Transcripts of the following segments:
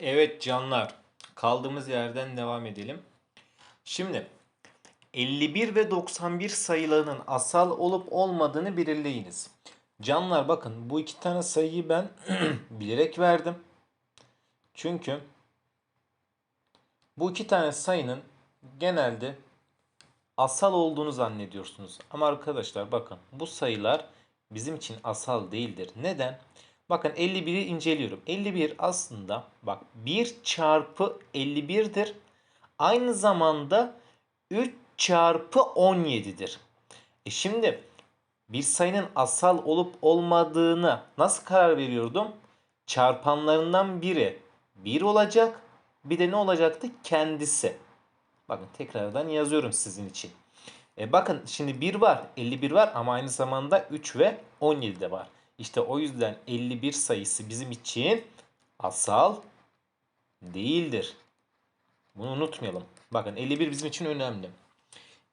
Evet canlar, kaldığımız yerden devam edelim. Şimdi 51 ve 91 sayılarının asal olup olmadığını belirleyiniz. Canlar bakın bu iki tane sayıyı ben bilerek verdim. Çünkü bu iki tane sayının genelde asal olduğunu zannediyorsunuz. Ama arkadaşlar bakın bu sayılar bizim için asal değildir. Neden? Bakın 51'i inceliyorum. 51 aslında bak 1 çarpı 51'dir. Aynı zamanda 3 çarpı 17'dir. E şimdi bir sayının asal olup olmadığını nasıl karar veriyordum? Çarpanlarından biri 1 olacak. Bir de ne olacaktı? Kendisi. Bakın tekrardan yazıyorum sizin için. E bakın şimdi 1 var, 51 var ama aynı zamanda 3 ve 17 de var. İşte o yüzden 51 sayısı bizim için asal değildir. Bunu unutmayalım. Bakın 51 bizim için önemli.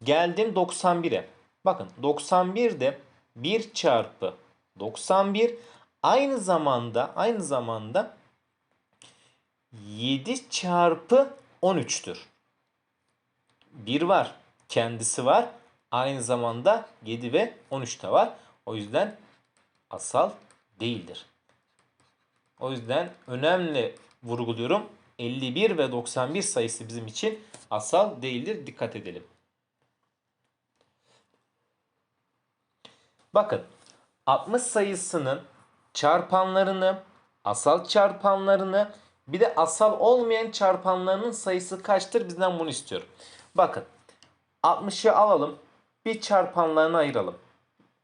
Geldim 91'e. Bakın 91'de 1 çarpı 91 aynı zamanda aynı zamanda 7 çarpı 13'tür. 1 var. Kendisi var. Aynı zamanda 7 ve 13 de var. O yüzden asal değildir. O yüzden önemli vurguluyorum. 51 ve 91 sayısı bizim için asal değildir. Dikkat edelim. Bakın 60 sayısının çarpanlarını, asal çarpanlarını bir de asal olmayan çarpanlarının sayısı kaçtır? Bizden bunu istiyor. Bakın 60'ı alalım. Bir çarpanlarını ayıralım.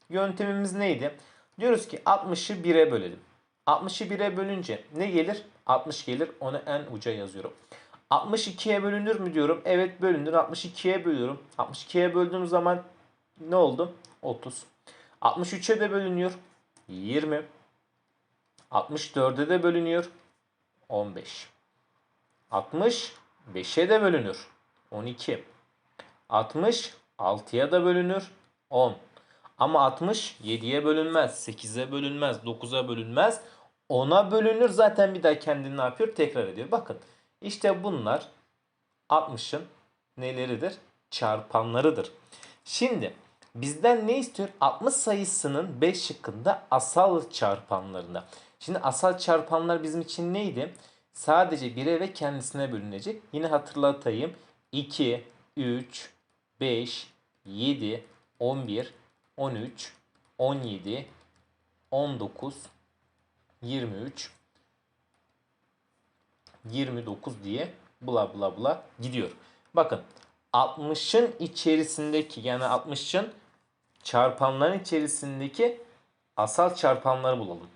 Yöntemimiz neydi? Diyoruz ki 60'ı 1'e bölelim. 60'ı 1'e bölünce ne gelir? 60 gelir. Onu en uca yazıyorum. 62'ye bölünür mü diyorum. Evet bölünür. 62'ye bölüyorum. 62'ye böldüğüm zaman ne oldu? 30. 63'e de bölünüyor. 20. 64'e de bölünüyor. 15. 60 5'e de bölünür. 12. 60 6'ya da bölünür. 10. Ama 60 7'ye bölünmez, 8'e bölünmez, 9'a bölünmez. 10'a bölünür zaten bir daha kendini ne yapıyor? Tekrar ediyor. Bakın işte bunlar 60'ın neleridir? Çarpanlarıdır. Şimdi bizden ne istiyor? 60 sayısının 5 şıkkında asal çarpanlarına. Şimdi asal çarpanlar bizim için neydi? Sadece 1'e ve kendisine bölünecek. Yine hatırlatayım. 2, 3, 5, 7, 11, 13, 17, 19, 23, 29 diye bula bula bula gidiyor. Bakın 60'ın içerisindeki yani 60'ın çarpanların içerisindeki asal çarpanları bulalım.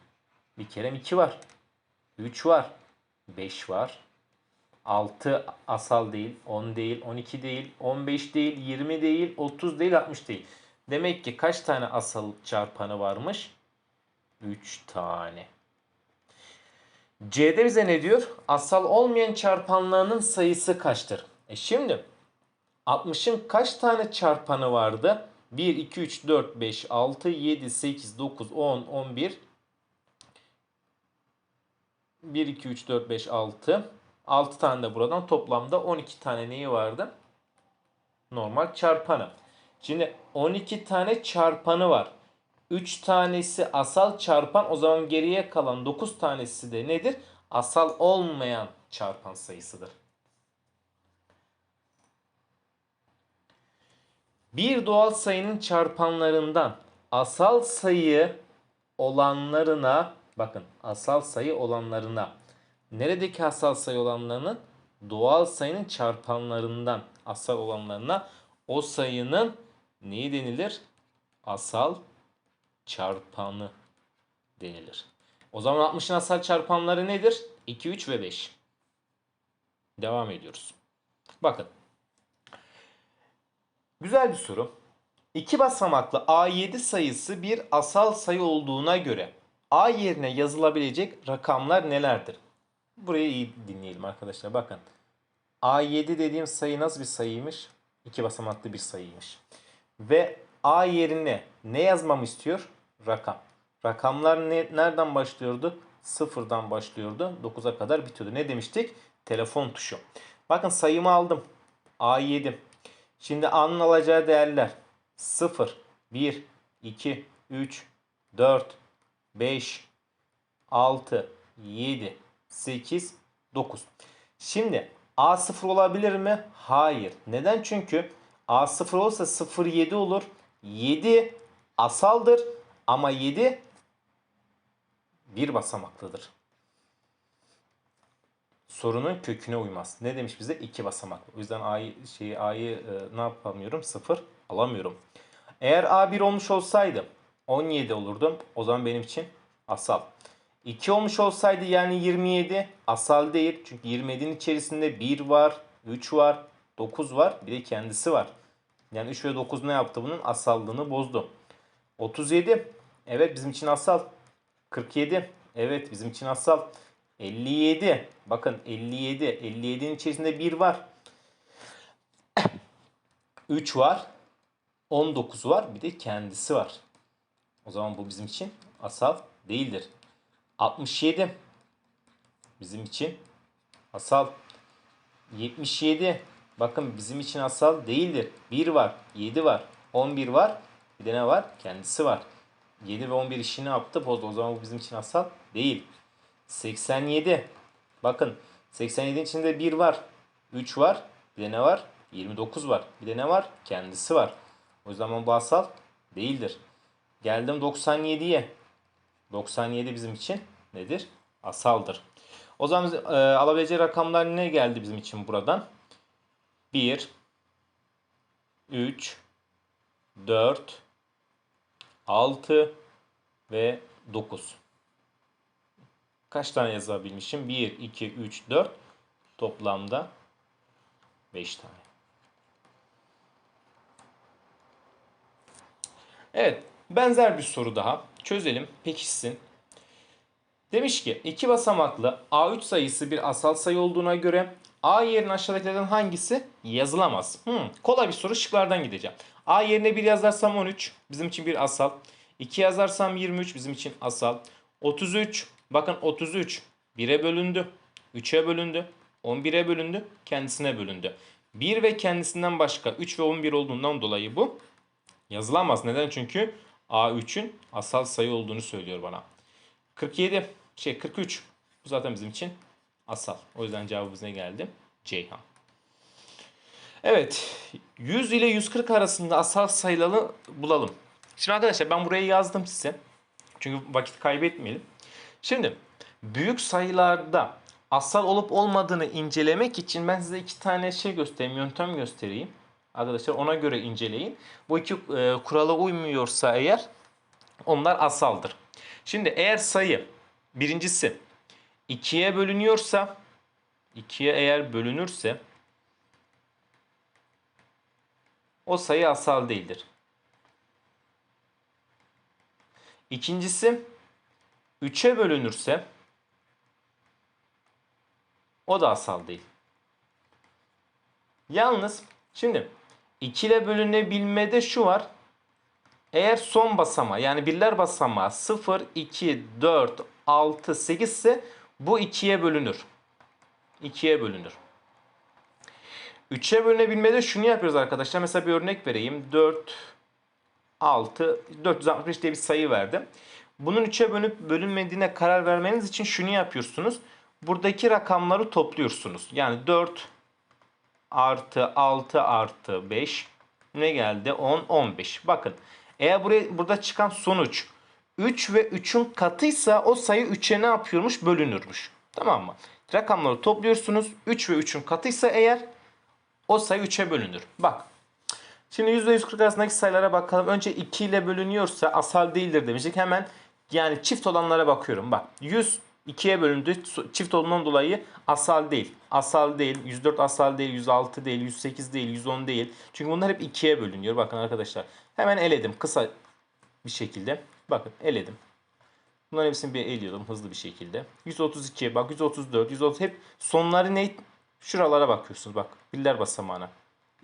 Bir kere 2 var. 3 var. 5 var. 6 asal değil, 10 değil, 12 değil, 15 değil, 20 değil, 30 değil, 60 değil. Demek ki kaç tane asal çarpanı varmış? 3 tane. C'de bize ne diyor? Asal olmayan çarpanlarının sayısı kaçtır? E şimdi 60'ın kaç tane çarpanı vardı? 1, 2, 3, 4, 5, 6, 7, 8, 9, 10, 11. 1, 2, 3, 4, 5, 6. 6 tane de buradan toplamda 12 tane neyi vardı? Normal çarpanı. Şimdi 12 tane çarpanı var. 3 tanesi asal çarpan o zaman geriye kalan 9 tanesi de nedir? Asal olmayan çarpan sayısıdır. Bir doğal sayının çarpanlarından asal sayı olanlarına bakın asal sayı olanlarına neredeki asal sayı olanlarının doğal sayının çarpanlarından asal olanlarına o sayının neyi denilir? Asal çarpanı denilir. O zaman 60'ın asal çarpanları nedir? 2, 3 ve 5. Devam ediyoruz. Bakın. Güzel bir soru. İki basamaklı A7 sayısı bir asal sayı olduğuna göre A yerine yazılabilecek rakamlar nelerdir? Burayı iyi dinleyelim arkadaşlar. Bakın. A7 dediğim sayı nasıl bir sayıymış? İki basamaklı bir sayıymış. Ve A yerine ne yazmamı istiyor? Rakam. Rakamlar ne, nereden başlıyordu? sıfırdan başlıyordu. 9'a kadar bitiyordu. Ne demiştik? Telefon tuşu. Bakın sayımı aldım. A7. Şimdi A'nın alacağı değerler 0, 1, 2, 3, 4, 5, 6, 7, 8, 9. Şimdi A 0 olabilir mi? Hayır. Neden? Çünkü A 0 olsa 0 7 olur. 7 asaldır ama 7 bir basamaklıdır. Sorunun köküne uymaz. Ne demiş bize? İki basamaklı. O yüzden A'yı şeyi A'yı e, ne yapamıyorum? 0 alamıyorum. Eğer A1 olmuş olsaydı 17 olurdum. O zaman benim için asal. 2 olmuş olsaydı yani 27 asal değil. Çünkü 27'nin içerisinde 1 var, 3 var, 9 var. Bir de kendisi var. Yani 3 ve 9 ne yaptı bunun? Asallığını bozdu. 37 evet bizim için asal. 47 evet bizim için asal. 57 bakın 57 57'nin içerisinde 1 var. 3 var. 19 var. Bir de kendisi var. O zaman bu bizim için asal değildir. 67 bizim için asal. 77 bakın bizim için asal değildir. 1 var, 7 var, 11 var. Bir de ne var? Kendisi var. 7 ve 11 işini yaptı bozdu. O zaman bu bizim için asal değil. 87 bakın 87'nin içinde 1 var, 3 var. Bir de ne var? 29 var. Bir de ne var? Kendisi var. O zaman bu asal değildir. Geldim 97'ye. 97 bizim için nedir? Asaldır. O zaman e, alabileceği rakamlar ne geldi bizim için buradan? 1 3 4 6 ve 9. Kaç tane yazabilmişim? 1 2 3 4 toplamda 5 tane. Evet, benzer bir soru daha. Çözelim, pekişsin. Demiş ki iki basamaklı A3 sayısı bir asal sayı olduğuna göre A yerine aşağıdakilerden hangisi yazılamaz? Hmm, kolay bir soru şıklardan gideceğim. A yerine 1 yazarsam 13 bizim için bir asal. 2 yazarsam 23 bizim için asal. 33 bakın 33 1'e bölündü. 3'e bölündü. 11'e bölündü. Kendisine bölündü. 1 ve kendisinden başka 3 ve 11 olduğundan dolayı bu yazılamaz. Neden? Çünkü A3'ün asal sayı olduğunu söylüyor bana. 47 şey 43 bu zaten bizim için asal. O yüzden cevabımız ne geldi? Ceyhan. Evet 100 ile 140 arasında asal sayıları bulalım. Şimdi arkadaşlar ben buraya yazdım size. Çünkü vakit kaybetmeyelim. Şimdi büyük sayılarda asal olup olmadığını incelemek için ben size iki tane şey göstereyim, yöntem göstereyim. Arkadaşlar ona göre inceleyin. Bu iki e, kurala uymuyorsa eğer onlar asaldır. Şimdi eğer sayı birincisi 2'ye bölünüyorsa 2'ye eğer bölünürse o sayı asal değildir. İkincisi 3'e bölünürse o da asal değil. Yalnız şimdi 2 ile bölünebilmede şu var. Eğer son basama yani birler basamağı 0, 2, 4, 6, 8 ise bu 2'ye bölünür. 2'ye bölünür. 3'e bölünebilmede şunu yapıyoruz arkadaşlar. Mesela bir örnek vereyim. 4, 6, 465 diye bir sayı verdim. Bunun 3'e bölünüp bölünmediğine karar vermeniz için şunu yapıyorsunuz. Buradaki rakamları topluyorsunuz. Yani 4 artı 6 artı 5 ne geldi? 10, 15. Bakın eğer buraya, burada çıkan sonuç 3 ve 3'ün katıysa o sayı 3'e ne yapıyormuş? Bölünürmüş. Tamam mı? Rakamları topluyorsunuz. 3 ve 3'ün katıysa eğer o sayı 3'e bölünür. Bak. Şimdi %140 arasındaki sayılara bakalım. Önce 2 ile bölünüyorsa asal değildir demiştik. Hemen yani çift olanlara bakıyorum. Bak 100 2'ye bölündü. Çift olduğundan dolayı asal değil. Asal değil. 104 asal değil. 106 değil. 108 değil. 110 değil. Çünkü bunlar hep 2'ye bölünüyor. Bakın arkadaşlar. Hemen eledim. Kısa bir şekilde. Bakın eledim. Bunların hepsini bir eliyordum hızlı bir şekilde. 132 bak 134 130 hep sonları ne? Şuralara bakıyorsunuz bak. Birler basamağına.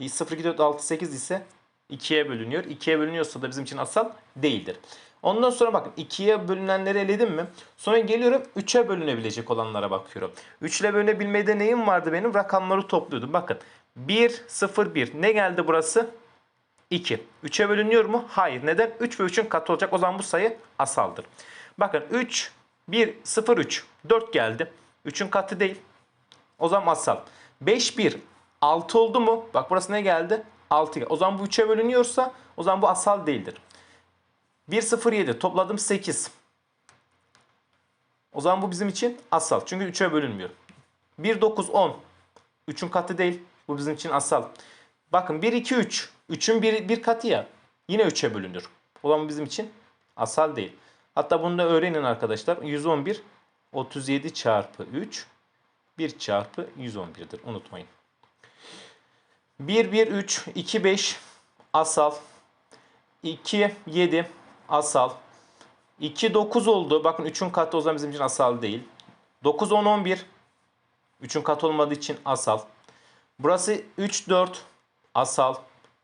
0 2 4 6 8 ise 2'ye bölünüyor. 2'ye bölünüyorsa da bizim için asal değildir. Ondan sonra bakın 2'ye bölünenleri eledim mi? Sonra geliyorum 3'e bölünebilecek olanlara bakıyorum. 3 ile bölünebilmede neyim vardı benim? Rakamları topluyordum. Bakın 1, 0, 1. Ne geldi burası? 2. 3'e bölünüyor mu? Hayır. Neden? 3 ve 3'ün katı olacak. O zaman bu sayı asaldır. Bakın 3, 1, 0, 3. 4 geldi. 3'ün katı değil. O zaman asal. 5, 1, 6 oldu mu? Bak burası ne geldi? 6 geldi. O zaman bu 3'e bölünüyorsa o zaman bu asal değildir. 1, 0, 7 topladım 8. O zaman bu bizim için asal. Çünkü 3'e bölünmüyor. 1, 9, 10. 3'ün katı değil. Bu bizim için asal. Bakın 1, 2, 3. 3'ün bir, bir katı ya. Yine 3'e bölünür. O zaman bizim için asal değil. Hatta bunu da öğrenin arkadaşlar. 111 37 çarpı 3 1 çarpı 111'dir. Unutmayın. 1, 1, 3, 2, 5 asal. 2, 7 asal. 2, 9 oldu. Bakın 3'ün katı o zaman bizim için asal değil. 9, 10, 11. 3'ün katı olmadığı için asal. Burası 3, 4 asal.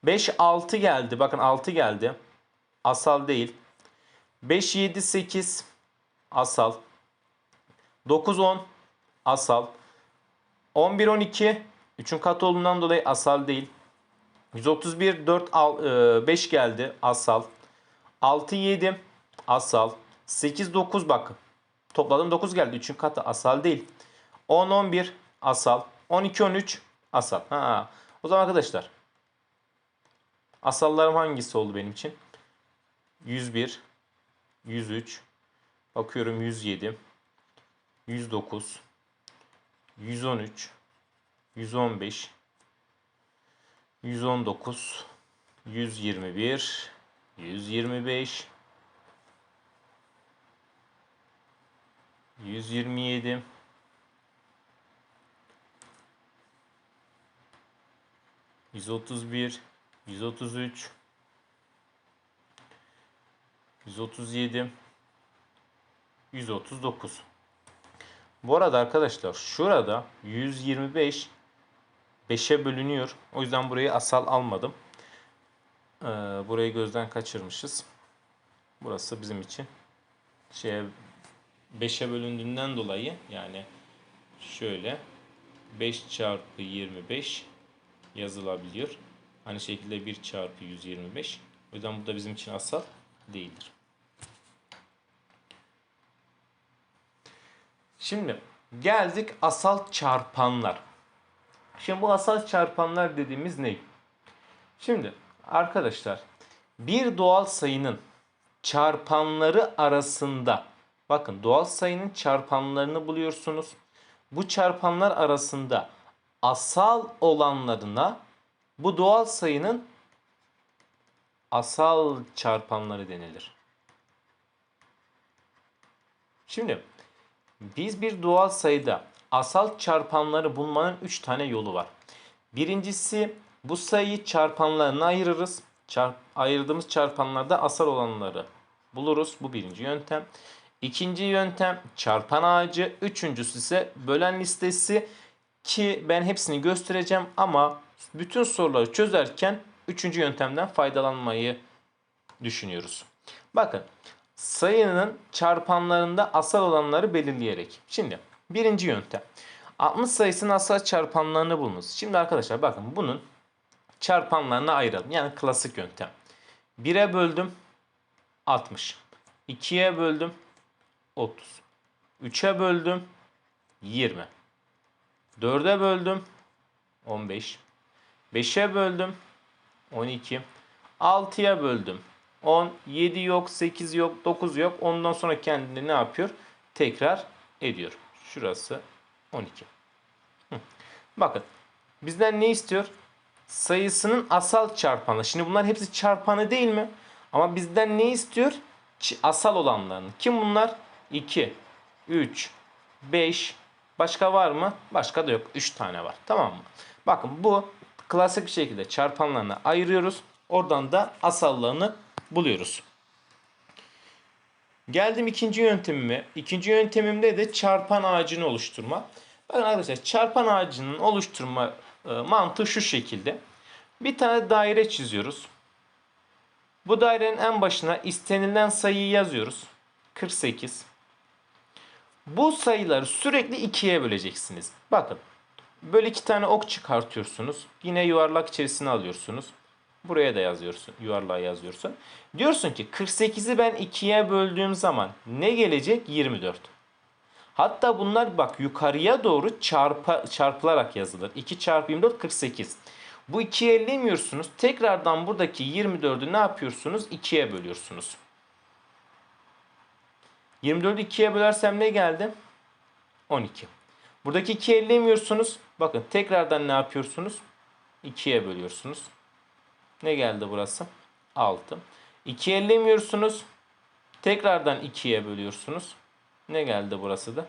5, 6 geldi. Bakın 6 geldi. Asal değil. 5, 7, 8 asal. 9, 10 asal. 11, 12 3'ün katı olduğundan dolayı asal değil. 131, 4, 5 geldi asal. 6, 7 asal. 8, 9 bakın. Topladım 9 geldi. 3'ün katı asal değil. 10, 11 asal. 12, 13 asal. Ha. O zaman arkadaşlar asallarım hangisi oldu benim için? 101, 103, bakıyorum 107, 109, 113, 115, 119, 121, 125, 127, 131, 133, 137, 139. Bu arada arkadaşlar şurada 125 5'e bölünüyor. O yüzden burayı asal almadım. Ee, burayı gözden kaçırmışız. Burası bizim için şeye 5'e bölündüğünden dolayı yani şöyle 5 çarpı 25 yazılabiliyor. Aynı şekilde 1 çarpı 125. O yüzden bu da bizim için asal değildir. Şimdi geldik asal çarpanlar. Şimdi bu asal çarpanlar dediğimiz ne? Şimdi arkadaşlar bir doğal sayının çarpanları arasında bakın doğal sayının çarpanlarını buluyorsunuz. Bu çarpanlar arasında asal olanlarına bu doğal sayının asal çarpanları denilir. Şimdi biz bir doğal sayıda asal çarpanları bulmanın 3 tane yolu var. Birincisi bu sayıyı çarpanlarına ayırırız. Çarp, ayırdığımız çarpanlarda asal olanları buluruz. Bu birinci yöntem. İkinci yöntem çarpan ağacı. Üçüncüsü ise bölen listesi ki ben hepsini göstereceğim ama bütün soruları çözerken üçüncü yöntemden faydalanmayı düşünüyoruz. Bakın sayının çarpanlarında asal olanları belirleyerek. Şimdi birinci yöntem. 60 sayısının asal çarpanlarını bulunuz. Şimdi arkadaşlar bakın bunun çarpanlarını ayıralım. Yani klasik yöntem. 1'e böldüm 60. 2'ye böldüm 30. 3'e böldüm 20. 4'e böldüm 15. 5'e böldüm 12. 6'ya böldüm 10. 7 yok, 8 yok, 9 yok. Ondan sonra kendini ne yapıyor? Tekrar ediyor. Şurası 12. Hı. Bakın bizden ne istiyor? Sayısının asal çarpanı. Şimdi bunlar hepsi çarpanı değil mi? Ama bizden ne istiyor? Asal olanlarını. Kim bunlar? 2, 3, 5. Başka var mı? Başka da yok. 3 tane var. Tamam mı? Bakın bu klasik bir şekilde çarpanlarını ayırıyoruz. Oradan da asallarını buluyoruz. Geldim ikinci yöntemime. İkinci yöntemimde de çarpan ağacını oluşturma. Bakın arkadaşlar çarpan ağacının oluşturma e, mantığı şu şekilde. Bir tane daire çiziyoruz. Bu dairenin en başına istenilen sayıyı yazıyoruz. 48. Bu sayıları sürekli ikiye böleceksiniz. Bakın. Böyle iki tane ok çıkartıyorsunuz. Yine yuvarlak içerisine alıyorsunuz. Buraya da yazıyorsun. Yuvarlığa yazıyorsun. Diyorsun ki 48'i ben ikiye böldüğüm zaman ne gelecek? 24. Hatta bunlar bak yukarıya doğru çarpa, çarpılarak yazılır. 2 çarpı 24 48. Bu 2'ye ellemiyorsunuz. Tekrardan buradaki 24'ü ne yapıyorsunuz? 2'ye bölüyorsunuz. 24'ü 2'ye bölersem ne geldi? 12. Buradaki 2'ye ellemiyorsunuz. Bakın tekrardan ne yapıyorsunuz? 2'ye bölüyorsunuz. Ne geldi burası? 6. 2'ye ellemiyorsunuz. Tekrardan 2'ye bölüyorsunuz. Ne geldi burası da?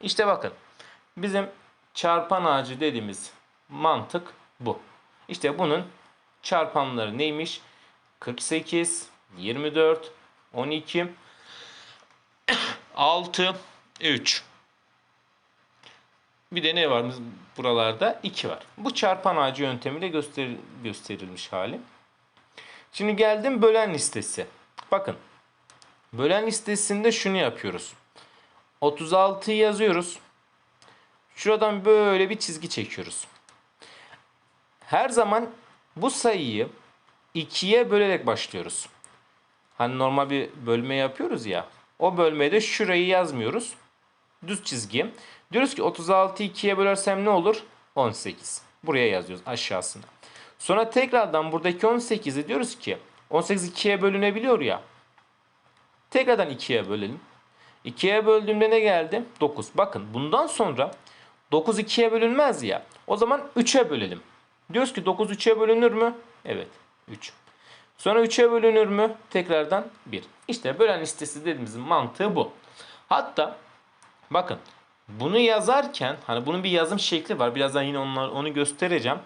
İşte bakın. Bizim çarpan ağacı dediğimiz mantık bu. İşte bunun çarpanları neymiş? 48, 24, 12, 6, 3. Bir de ne var buralarda? 2 var. Bu çarpan ağacı yöntemiyle göster gösterilmiş hali. Şimdi geldim bölen listesi. Bakın. Bölen listesinde şunu yapıyoruz. 36'yı yazıyoruz. Şuradan böyle bir çizgi çekiyoruz. Her zaman bu sayıyı 2'ye bölerek başlıyoruz. Hani normal bir bölme yapıyoruz ya. O bölmede şurayı yazmıyoruz. Düz çizgi. Diyoruz ki 36'yı 2'ye bölersem ne olur? 18. Buraya yazıyoruz aşağısına. Sonra tekrardan buradaki 18'i diyoruz ki 18 2'ye bölünebiliyor ya. Tekrardan 2'ye bölelim. 2'ye böldüğümde ne geldi? 9. Bakın bundan sonra 9 2'ye bölünmez ya. O zaman 3'e bölelim. Diyoruz ki 9 3'e bölünür mü? Evet. 3. Sonra 3'e bölünür mü? Tekrardan 1. İşte bölen listesi dediğimizin mantığı bu. Hatta bakın bunu yazarken hani bunun bir yazım şekli var. Birazdan yine onlar, onu göstereceğim.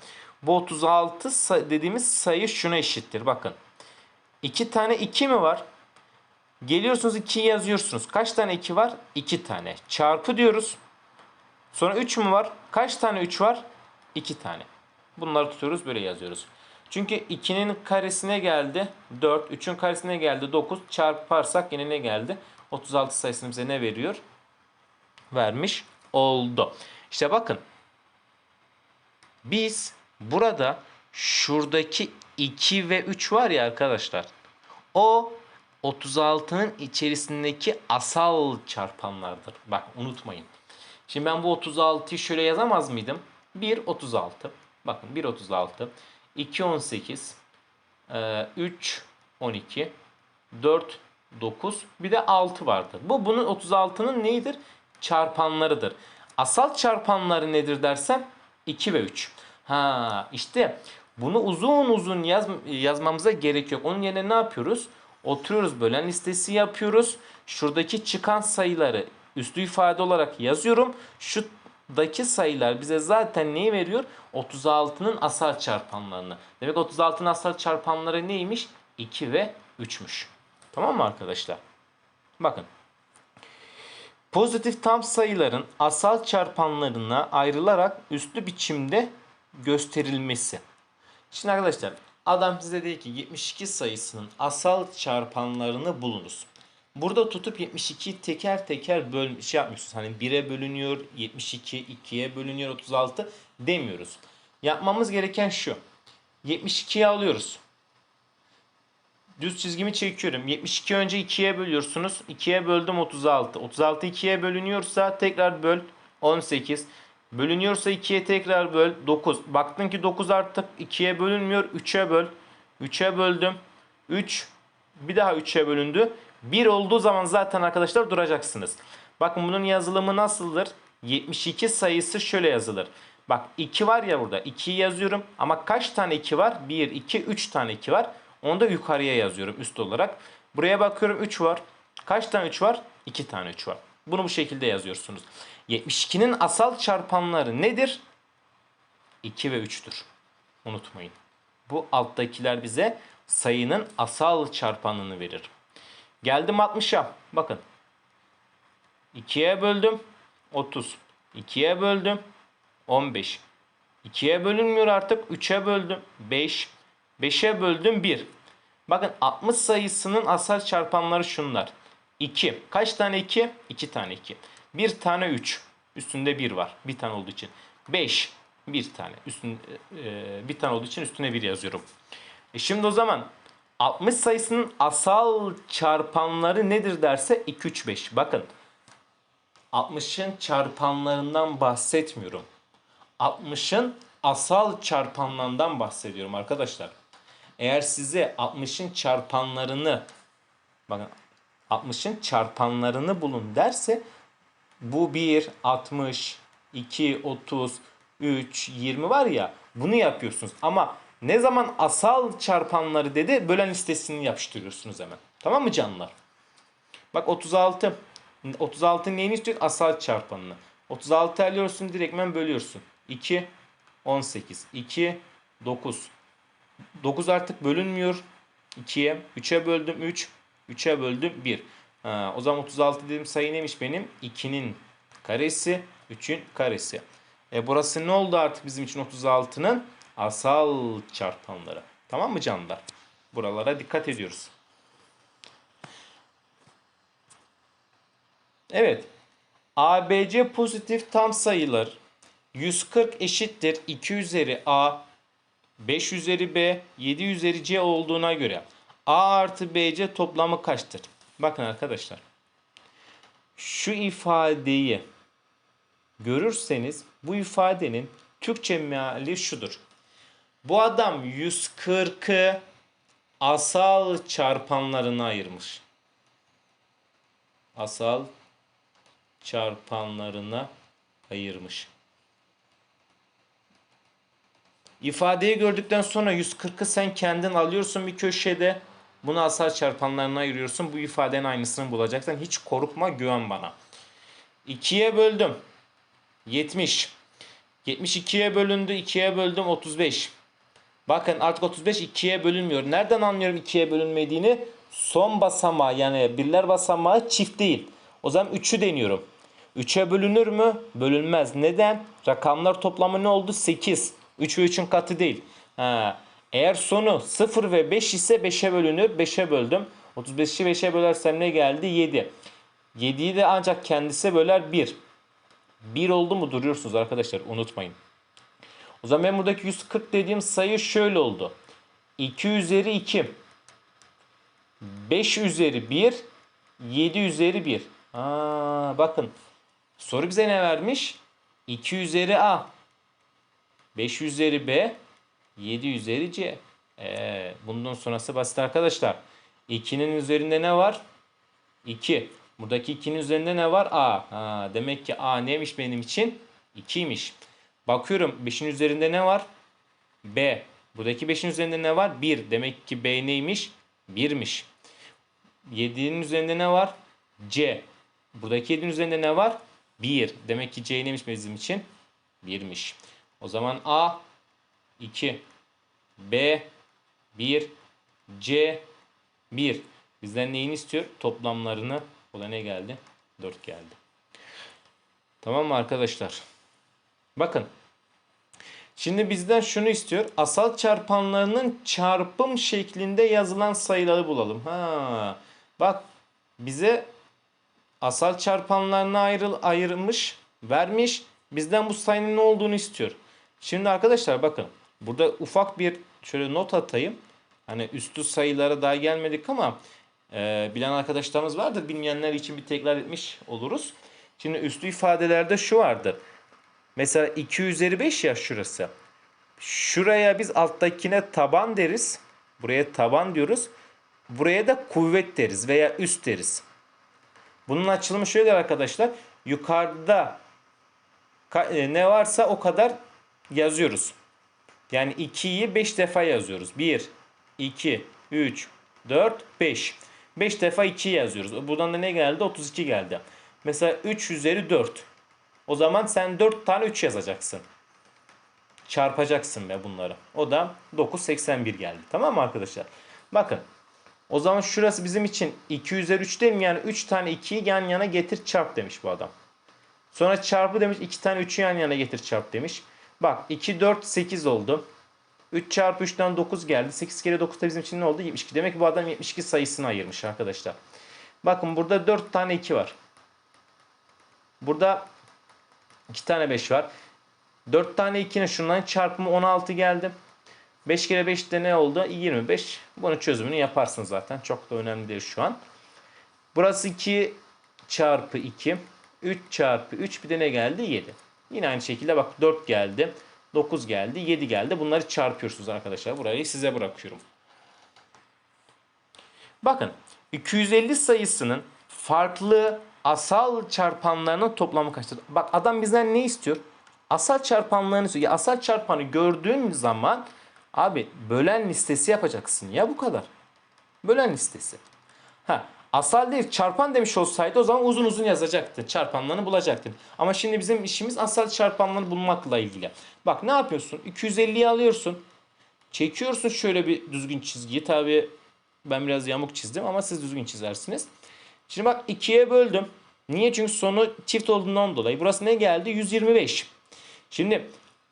Bu 36 say- dediğimiz sayı şuna eşittir. Bakın. 2 tane 2 mi var? Geliyorsunuz 2'yi yazıyorsunuz. Kaç tane 2 var? 2 tane. Çarpı diyoruz. Sonra 3 mü var? Kaç tane 3 var? 2 tane. Bunları tutuyoruz böyle yazıyoruz. Çünkü 2'nin karesine geldi 4, 3'ün karesine geldi 9. Çarparsak yine ne geldi? 36 sayısını bize ne veriyor? Vermiş oldu. İşte bakın. Biz burada şuradaki 2 ve 3 var ya arkadaşlar. O 36'nın içerisindeki asal çarpanlardır. Bak unutmayın. Şimdi ben bu 36'yı şöyle yazamaz mıydım? 1 36. Bakın 1 36. 2 18. 3 12. 4 9. Bir de 6 vardır. Bu bunun 36'nın neyidir? Çarpanlarıdır. Asal çarpanları nedir dersem 2 ve 3. Ha işte bunu uzun uzun yaz, yazmamıza gerek yok. Onun yerine ne yapıyoruz? Oturuyoruz bölen listesi yapıyoruz. Şuradaki çıkan sayıları üslü ifade olarak yazıyorum. Şuradaki sayılar bize zaten neyi veriyor? 36'nın asal çarpanlarını. Demek 36'nın asal çarpanları neymiş? 2 ve 3'müş. Tamam mı arkadaşlar? Bakın. Pozitif tam sayıların asal çarpanlarına ayrılarak üslü biçimde gösterilmesi. Şimdi arkadaşlar adam size dedi ki 72 sayısının asal çarpanlarını bulunuz. Burada tutup 72'yi teker teker böl şey yapmıyorsunuz. Hani 1'e bölünüyor, 72, 2'ye bölünüyor, 36 demiyoruz. Yapmamız gereken şu. 72'yi alıyoruz. Düz çizgimi çekiyorum. 72 önce 2'ye bölüyorsunuz. 2'ye böldüm 36. 36 2'ye bölünüyorsa tekrar böl 18. Bölünüyorsa 2'ye tekrar böl 9. Baktın ki 9 artık 2'ye bölünmüyor. 3'e böl. 3'e böldüm. 3 bir daha 3'e bölündü. 1 olduğu zaman zaten arkadaşlar duracaksınız. Bakın bunun yazılımı nasıldır? 72 sayısı şöyle yazılır. Bak 2 var ya burada. 2'yi yazıyorum. Ama kaç tane 2 var? 1, 2, 3 tane 2 var. Onu da yukarıya yazıyorum üst olarak. Buraya bakıyorum 3 var. Kaç tane 3 var? 2 tane 3 var. Bunu bu şekilde yazıyorsunuz. 72'nin asal çarpanları nedir? 2 ve 3'tür. Unutmayın. Bu alttakiler bize sayının asal çarpanını verir. Geldim 60'a. Bakın. 2'ye böldüm. 30. 2'ye böldüm. 15. 2'ye bölünmüyor artık. 3'e böldüm. 5. 5'e böldüm 1. Bakın 60 sayısının asal çarpanları şunlar. 2. Kaç tane 2? 2 tane 2. 1 tane 3. Üstünde 1 var. Bir tane olduğu için. 5. Bir tane. Üstün, e, bir tane olduğu için üstüne 1 yazıyorum. E şimdi o zaman 60 sayısının asal çarpanları nedir derse 2, 3, 5. Bakın 60'ın çarpanlarından bahsetmiyorum. 60'ın asal çarpanlarından bahsediyorum arkadaşlar. Eğer size 60'ın çarpanlarını bakın 60'ın çarpanlarını bulun derse bu 1, 60, 2, 30, 3, 20 var ya bunu yapıyorsunuz. Ama ne zaman asal çarpanları dedi bölen listesini yapıştırıyorsunuz hemen. Tamam mı canlılar? Bak 36. 36 neyini istiyor? Asal çarpanını. 36 alıyorsun direktmen bölüyorsun. 2, 18. 2, 9. 9 artık bölünmüyor. 2'ye. 3'e böldüm 3. 3'e böldüm 1. Ha, o zaman 36 dediğim sayı neymiş benim? 2'nin karesi. 3'ün karesi. E burası ne oldu artık bizim için 36'nın? Asal çarpanları. Tamam mı canlılar? Buralara dikkat ediyoruz. Evet. ABC pozitif tam sayılar 140 eşittir 2 üzeri A 5 üzeri B 7 üzeri C olduğuna göre A artı BC toplamı kaçtır? Bakın arkadaşlar. Şu ifadeyi görürseniz bu ifadenin Türkçe meali şudur. Bu adam 140'ı asal çarpanlarına ayırmış. Asal çarpanlarına ayırmış. İfadeyi gördükten sonra 140'ı sen kendin alıyorsun bir köşede. Bunu asal çarpanlarına ayırıyorsun. Bu ifadenin aynısını bulacaksın. Hiç korkma güven bana. 2'ye böldüm. 70. 72'ye bölündü. 2'ye böldüm 35. Bakın artık 35 2'ye bölünmüyor. Nereden anlıyorum 2'ye bölünmediğini? Son basamağı yani birler basamağı çift değil. O zaman 3'ü deniyorum. 3'e bölünür mü? Bölünmez. Neden? Rakamlar toplamı ne oldu? 8. 3 ve 3'ün katı değil. Ha. Eğer sonu 0 ve 5 ise 5'e bölünür. 5'e böldüm. 35'i 5'e bölersem ne geldi? 7. 7'yi de ancak kendisi böler 1. 1 oldu mu duruyorsunuz arkadaşlar unutmayın. O zaman ben buradaki 140 dediğim sayı şöyle oldu. 2 üzeri 2. 5 üzeri 1. 7 üzeri 1. Aa, bakın soru bize ne vermiş? 2 üzeri A. 5 üzeri B. 7 üzeri C. Ee, bundan sonrası basit arkadaşlar. 2'nin üzerinde ne var? 2. Buradaki 2'nin üzerinde ne var? A. Ha, demek ki A neymiş benim için? 2'ymiş. Bakıyorum 5'in üzerinde ne var? B. Buradaki 5'in üzerinde ne var? 1. Demek ki B neymiş? 1'miş. 7'nin üzerinde ne var? C. Buradaki 7'nin üzerinde ne var? 1. Demek ki C neymiş bizim için? 1'miş. O zaman A 2. B 1. C 1. Bizden neyini istiyor? Toplamlarını. O da ne geldi? 4 geldi. Tamam mı arkadaşlar? Bakın. Şimdi bizden şunu istiyor. Asal çarpanlarının çarpım şeklinde yazılan sayıları bulalım. Ha. Bak bize asal çarpanlarına ayrıl ayırmış, vermiş. Bizden bu sayının ne olduğunu istiyor. Şimdi arkadaşlar bakın. Burada ufak bir şöyle not atayım. Hani üstü sayılara daha gelmedik ama e, bilen arkadaşlarımız vardır. Bilmeyenler için bir tekrar etmiş oluruz. Şimdi üstü ifadelerde şu vardır. Mesela 2 üzeri 5 ya şurası. Şuraya biz alttakine taban deriz. Buraya taban diyoruz. Buraya da kuvvet deriz veya üst deriz. Bunun açılımı şöyle arkadaşlar. Yukarıda e, ne varsa o kadar yazıyoruz. Yani 2'yi 5 defa yazıyoruz. 1, 2, 3, 4, 5. 5 defa 2 yazıyoruz. Buradan da ne geldi? 32 geldi. Mesela 3 üzeri 4. O zaman sen 4 tane 3 yazacaksın. Çarpacaksın be bunları. O da 981 geldi. Tamam mı arkadaşlar? Bakın. O zaman şurası bizim için 2 üzeri 3 değil mi? Yani 3 tane 2'yi yan yana getir çarp demiş bu adam. Sonra çarpı demiş 2 tane 3'ü yan yana getir çarp demiş. Bak 2, 4, 8 oldu. 3 çarpı 3'ten 9 geldi. 8 kere 9 da bizim için ne oldu? 72. Demek ki bu adam 72 sayısını ayırmış arkadaşlar. Bakın burada 4 tane 2 var. Burada 2 tane 5 var. 4 tane 2'nin şundan çarpımı 16 geldi. 5 kere 5 de ne oldu? 25. Bunun çözümünü yaparsın zaten. Çok da önemli değil şu an. Burası 2 çarpı 2. 3 çarpı 3 bir de ne geldi? 7. Yine aynı şekilde bak 4 geldi. 9 geldi. 7 geldi. Bunları çarpıyorsunuz arkadaşlar. Burayı size bırakıyorum. Bakın 250 sayısının farklı asal çarpanlarının toplamı kaçtır? Bak adam bizden ne istiyor? Asal çarpanlarını istiyor. Ya asal çarpanı gördüğün zaman abi bölen listesi yapacaksın ya bu kadar. Bölen listesi. Ha, asal değil çarpan demiş olsaydı o zaman uzun uzun yazacaktın. Çarpanlarını bulacaktın. Ama şimdi bizim işimiz asal çarpanlarını bulmakla ilgili. Bak ne yapıyorsun? 250'yi alıyorsun. Çekiyorsun şöyle bir düzgün çizgiyi. Tabi ben biraz yamuk çizdim ama siz düzgün çizersiniz. Şimdi bak 2'ye böldüm. Niye? Çünkü sonu çift olduğundan dolayı. Burası ne geldi? 125. Şimdi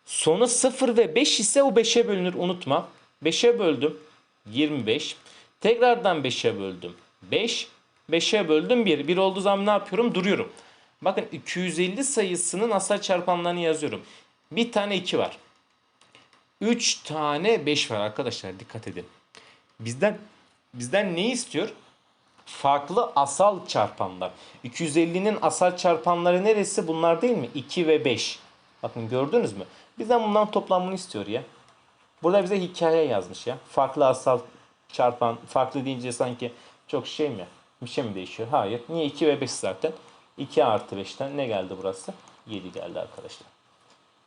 sonu 0 ve 5 ise o 5'e bölünür unutma. 5'e böldüm 25. Tekrardan 5'e böldüm 5. 5'e böldüm 1. 1 olduğu zaman ne yapıyorum? Duruyorum. Bakın 250 sayısının asal çarpanlarını yazıyorum. Bir tane 2 var. 3 tane 5 var arkadaşlar dikkat edin. Bizden bizden ne istiyor? Farklı asal çarpanlar. 250'nin asal çarpanları neresi? Bunlar değil mi? 2 ve 5. Bakın gördünüz mü? Bizden bunların toplamını istiyor ya. Burada bize hikaye yazmış ya. Farklı asal çarpan, farklı deyince sanki çok şey mi? Bir şey mi değişiyor? Hayır. Niye 2 ve 5 zaten? 2 artı 5'ten ne geldi burası? 7 geldi arkadaşlar.